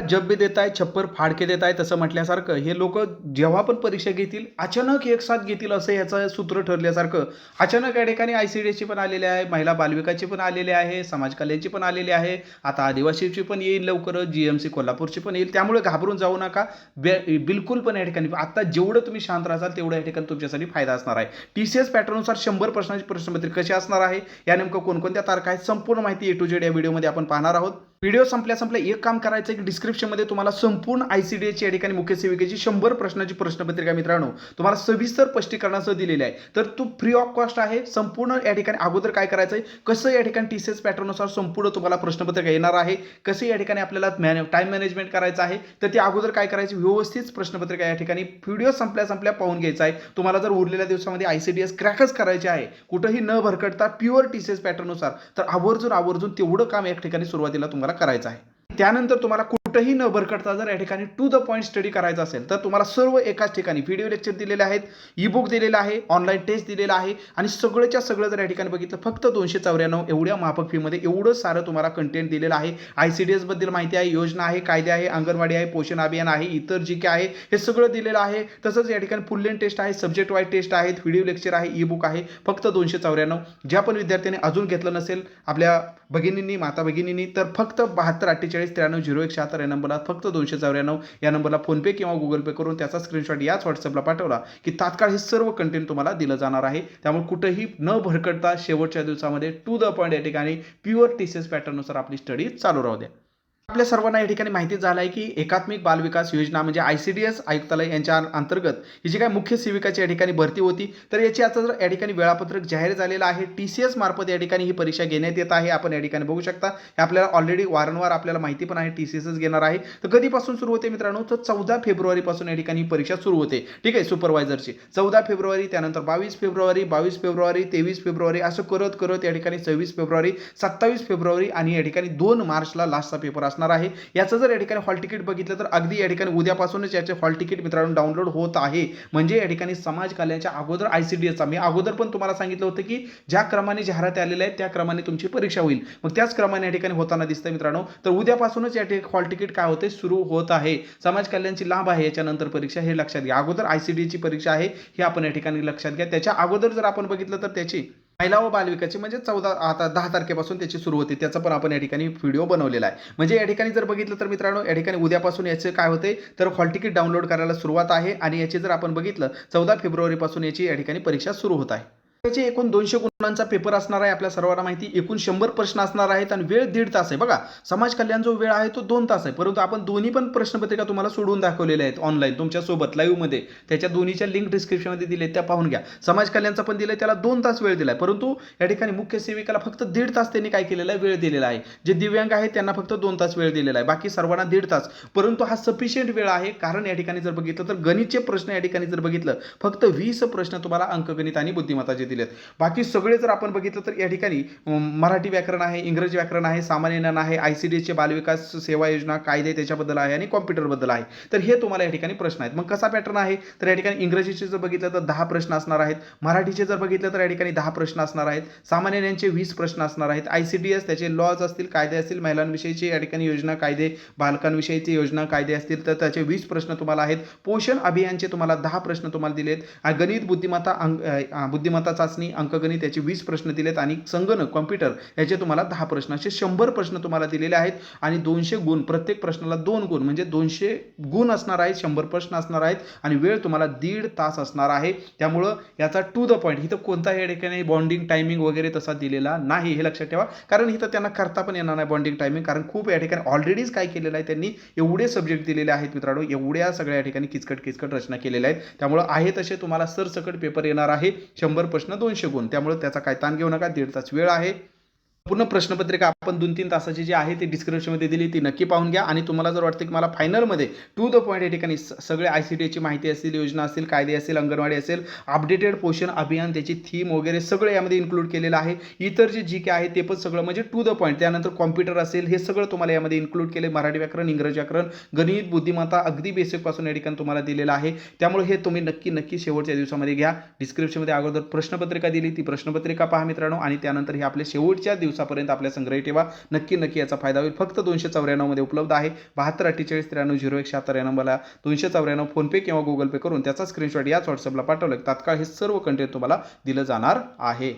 जब भी आहे छप्पर फाडके देत आहे तसं म्हटल्यासारखं हे लोक जेव्हा पण परीक्षा घेतील अचानक एक साथ घेतील असं याचं सूत्र ठरल्यासारखं. अचानक या ठिकाणी आय सी डी एसची पण आलेली आहे महिला बालविकाची पण आलेली आहे समाज कल्याणची पण आलेली आहे. आता आदिवासीची पण येईल लवकरच जी एम सी कोल्हापूरची पण येईल त्यामुळे घाबरून जाऊ नका. बे बिलकुल पण या ठिकाणी आता जेवढं तुम्ही शांत राहाल तेवढं या ठिकाणी तुमच्यासाठी फायदा असणार आहे. टी सी एस पॅटर्ननुसार शंभर प्रश्नांची प्रश्नपत्रिका कशी असणार आहे या नेमकं कोणकोणत्या तारखा आहेत संपूर्ण माहिती ए टू जेड या व्हिडिओमध्ये आपण पाहणार आहोत. व्हिडिओ संपल्या संपल्या एक काम करायचं की डिस्क्रिप्शनमध्ये तुम्हाला संपूर्ण आय सी डी एची या ठिकाणी मुख्य सेविकेची शंभर प्रश्नाची प्रश्नपत्रिका मित्रांनो. तुम्हाला सविस्तर स्पष्टीकरणासह दिलेली आहे. तर तू फ्री ऑफ कॉस्ट आहे. संपूर्ण या ठिकाणी अगोदर काय करायचं आहे? कसं या ठिकाणी टी सी एस पॅटर्ननुसार संपूर्ण तुम्हाला प्रश्नपत्रिका येणार आहे? कसं या ठिकाणी आपल्याला मॅने टाईम मॅनेजमेंट करायचं आहे? तर ते अगोदर काय करायचं व्यवस्थित प्रश्नपत्रिका या ठिकाणी व्हिडिओ संपल्या संपल्या पाहून घ्यायचा आहे. तुम्हाला जर उरलेल्या दिवसामध्ये आय सी डी एस क्रॅकच करायचे आहे कुठंही न भरकटता प्युअर टी सी एस पॅटर्ननुसार तर आवर्जून आवर्जून तेवढं काम या ठिकाणी सुरुवातीला तुम्हाला करायचं आहे. त्यानंतर तुम्हाला कुठंही न भरकटता जर या ठिकाणी टू द पॉईंट स्टडी करायचा असेल तर तुम्हाला सर्व एकाच ठिकाणी व्हिडिओ लेक्चर दिलेले आहेत ई बुक दिलेलं आहे ऑनलाईन टेस्ट दिलेला आहे आणि सगळ्याच्या सगळं जर या ठिकाणी बघितलं फक्त दोनशे चौऱ्याण्णव एवढ्या माफक फीमध्ये एवढं सारं तुम्हाला कंटेंट दिलेलं आहे. आय सी डी एसबद्दल माहिती आहे योजना आहे कायदे आहे अंगणवाडी आहे पोषण अभियान आहे इतर जी काय आहे हे सगळं दिलेलं आहे. तसंच या ठिकाणी फुल टेस्ट आहे सब्जेक्ट वाईज टेस्ट आहेत व्हिडिओ लेक्चर आहे ई बुक आहे फक्त दोनशे चौऱ्याण्णव. ज्या पण विद्यार्थ्यांनी अजून घेतलं नसेल आपल्या भगिनींनी माता भगिनींनी तर फक्त बहात्तर अठ्ठेचाळीस त्र्याण्णव झिरो एक शहात्तर या नंबरला फक्त दोनशे चौऱ्याण्णव या नंबरला फोनपे किंवा गुगल पे करून त्याचा स्क्रीनशॉट याच व्हॉट्सअपला पाठवला की तात्काळ हे सर्व कंटेंट तुम्हाला दिलं जाणार आहे. त्यामुळे कुठेही न भरकटता शेवटच्या दिवसामध्ये टू द पॉईंट या ठिकाणी प्युअर टी सी एस पॅटर्ननुसार आपली स्टडी चालू राहू द्या. आपल्या सर्वांना या ठिकाणी माहिती झालं आहे की एकात्मिक बालविकास योजना म्हणजे आय सी डी एस आयुक्तालय यांच्या अंतर्गत ही जी काय मुख्य सेविकाची या ठिकाणी भरती होती तर याची आता जर या ठिकाणी वेळापत्रक जाहीर झालेलं आहे टी सी एस मार्फत या ठिकाणी ही परीक्षा घेण्यात येत आहे. आपण या ठिकाणी बघू शकता हे आपल्याला ऑलरेडी वारंवार आपल्याला माहिती पण आहे टी सी एसच घेणार आहे. तर कधीपासून सुरू होते मित्रांनो? तर चौदा फेब्रुवारीपासून या ठिकाणी ही परीक्षा सुरू होते. ठीक आहे सुपरवायझरची चौदा फेब्रुवारी त्यानंतर बावीस फेब्रुवारी बावीस फेब्रुवारी तेवीस फेब्रुवारी असं करत करत या ठिकाणी सव्वीस फेब्रुवारी सत्तावीस फेब्रुवारी आणि या ठिकाणी दोन मार्चला लास्टचा पेपर असणार आहे. याचं जर या ठिकाणी हॉल तिकीट बघितलं तर अगदी या ठिकाणी उद्यापासूनच याचे हॉल तिकीट मित्रांनो डाउनलोड होत आहे. म्हणजे या ठिकाणी समाज कल्याणच्या अगोदर आय सी डी एसचा मी अगोदर पण तुम्हाला सांगितलं होतं की ज्या क्रमाने जाहिरात आलेल्या आहेत त्या क्रमाने तुमची परीक्षा होईल. मग त्याच क्रमाने या ठिकाणी होताना दिसतं मित्रांनो. तर उद्यापासूनच या ठिकाणी हॉल तिकीट काय होते सुरू होत आहे. समाज कल्याणची लाभ आहे याच्यानंतर परीक्षा हे लक्षात घ्या. अगोदर आय सी ची परीक्षा आहे हे आपण या ठिकाणी लक्षात घ्या. त्याच्या अगोदर जर आपण बघितलं तर त्याची महिला व बालविकाची म्हणजे चौदा आता दहा तारखेपासून त्याची सुरू होते त्याचा पण आपण या ठिकाणी व्हिडिओ बनवलेला आहे. म्हणजे या ठिकाणी जर बघितलं तर मित्रांनो या ठिकाणी उद्यापासून याचे काय होते तर हॉल तिकीट डाउनलोड करायला सुरुवात आहे आणि याची जर आपण बघितलं चौदा फेब्रुवारीपासून याची या ठिकाणी परीक्षा सुरू होत आहे. त्याचे एकूण दोनशे गुणांचा पेपर असणार आहे आपल्या सर्वांना माहिती एकूण शंभर प्रश्न असणार आहेत आणि वेळ दीड तास आहे. बघा समाज कल्याण जो वेळ आहे तो दोन तास आहे. परंतु आपण दोन्ही पण प्रश्नपत्रिका तुम्हाला सोडून दाखवलेल्या आहेत ऑनलाईन तुमच्यासोबत लाईव्हमध्ये त्याच्या दोन्हीच्या लिंक डिस्क्रिप्शनमध्ये दिले त्या पाहून घ्या. समाज कल्याणचा पण दिलं त्याला दोन तास वेळ दिलाय. परंतु या ठिकाणी मुख्य सेविकाला फक्त दीड तास त्यांनी काय केलेला आहे? वेळ दिलेला आहे. जे दिव्यांग आहेत त्यांना फक्त दोन तास वेळ दिलेला आहे. बाकी सर्वांना दीड तास. परंतु हा सफिशियंट वेळ आहे. कारण या ठिकाणी जर बघितलं तर गणितचे प्रश्न या ठिकाणी जर बघितलं फक्त वीस प्रश्न तुम्हाला अंकगणित आणि बुद्धिमत्ताचे दिलेत. बाकी सगळे जर आपण बघितलं तर या ठिकाणी मराठी व्याकरण आहे इंग्रजी व्याकरण आहे सामान्य ज्ञान आहे आय सी डी एसचे बालविकास सेवा योजना कायदे त्याच्याबद्दल आहे आणि कॉम्प्युटरबद्दल आहे. तर हे तुम्हाला या ठिकाणी प्रश्न आहेत. मग कसा पॅटर्न आहे? तर या ठिकाणी इंग्रजीचे जर बघितलं तर दहा प्रश्न असणार आहेत. मराठीचे जर बघितलं तर या ठिकाणी दहा प्रश्न असणार आहेत. सामान्य ज्ञानचे वीस प्रश्न असणार आहेत. आय सी डी एस त्याचे लॉज असतील कायदे असतील महिलांविषयीचे या ठिकाणी योजना कायदे बालकांविषयीची योजना कायदे असतील तर त्याचे वीस प्रश्न तुम्हाला आहेत. पोषण अभियानचे तुम्हाला दहा प्रश्न तुम्हाला दिलेत. गणित बुद्धिमत्ता अंग बुद्धिमत्ता चाचणी अंकगणित याचे वीस प्रश्न दिलेत आणि संगणक कॉम्प्युटर याचे तुम्हाला दहा प्रश्न असे शंभर प्रश्न तुम्हाला दिलेले आहेत आणि दोनशे गुण प्रत्येक प्रश्नाला दोन गुण म्हणजे दोनशे गुण असणार आहेत शंभर प्रश्न असणार आहेत आणि वेळ तुम्हाला दीड तास असणार आहे. त्यामुळं याचा टू द पॉईंट इथं कोणताही या ठिकाणी बॉन्डिंग टायमिंग वगैरे तसा दिलेला नाही हे लक्षात ठेवा. कारण इथं त्यांना करता पण येणार नाही बॉन्डिंग टायमिंग कारण खूप या ठिकाणी ऑलरेडीच काय केलेलं आहे त्यांनी एवढे सब्जेक्ट दिलेले आहेत मित्रांनो एवढ्या सगळ्या या ठिकाणी किचकट किचकट रचना केलेल्या आहेत. त्यामुळं आहे तसे तुम्हाला सरसकट पेपर येणार आहे शंभर प्रश्न दोनशे गुण. त्यामुळे त्याचा काय ताण घेऊ नका. दीड तास वेळ आहे. पूर्ण प्रश्नपत्रिका आपण दोन तीन तासाची जी आहे ती डिस्क्रिप्शनमध्ये दिली ती नक्की पाहून घ्या. आणि तुम्हाला जर वाटतं की मला फायनलमध्ये टू द पॉईंट या ठिकाणी सगळे आय सी टीची माहिती असेल योजना असेल कायदे असेल अंगणवाडी असेल अपडेटेड पोषण अभियान त्याची थीम वगैरे सगळं यामध्ये इन्क्लूड केलेलं आहे. इतर जे जी के आहे ते पण सगळं म्हणजे टू द पॉईंट त्यानंतर कॉम्प्युटर असेल हे सगळं तुम्हाला यामध्ये इन्क्लूड केले मराठी व्याकरण इंग्रजी व्याकरण गणित बुद्धिमत्ता अगदी बेसिकपासून या ठिकाणी तुम्हाला दिलेलं आहे. त्यामुळे हे तुम्ही नक्की नक्की शेवटच्या दिवसामध्ये घ्या. डिस्क्रिप्शनमध्ये अगोदर प्रश्नपत्रिका दिली ती प्रश्नपत्रिका पहा मित्रांनो. आणि त्यानंतर हे आपले शेवटच्या दिवस दिवसापर्यंत आपल्या संग्रही ठेवा. नक्की नक्की याचा फायदा होईल. फक्त दोनशे चौऱ्याण्णवमध्ये उपलब्ध आहे. बहात्तर अठ्ठेचाळीस त्र्याण्णव झिरो एक शहात्तर या नंबरला दोनशे चौऱ्याण्णव फोनपे किंवा गुगल पे करून त्याचा स्क्रीनशॉट याच व्हॉट्सअपला पाठवलं. तात्काळ हे सर्व कंटेंट तुम्हाला दिलं जाणार आहे.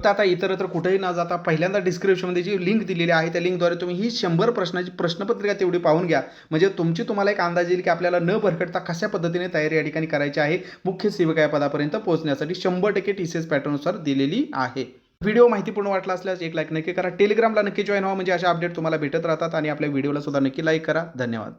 आता इतरत्र कुठेही न जाता पहिल्यांदा डिस्क्रिप्शनमध्ये जी लिंक दिलेली आहे त्या लिंकद्वारे तुम्ही ही शंभर प्रश्नाची प्रश्नपत्रिका तेवढी पाहून घ्या. म्हणजे तुमची तुम्हाला एक अंदाज येईल की आपल्याला न भरकटता कशा पद्धतीने तयारी या ठिकाणी करायची आहे मुख्य सेविका या पदापर्यंत पोहोचण्यासाठी शंभर टक्के टी सी एस पॅटर्ननुसार दिलेली आहे. व्हिडिओ माहितीपूर्ण वाटला असल्यास एक लाईक नक्की करा. टेलिग्रामला नक्की जॉईन व्हा म्हणजे अशा अपडेट तुम्हाला भेटत राहतात आणि आपल्या व्हिडिओला सुद्धा नक्की लाईक करा. धन्यवाद.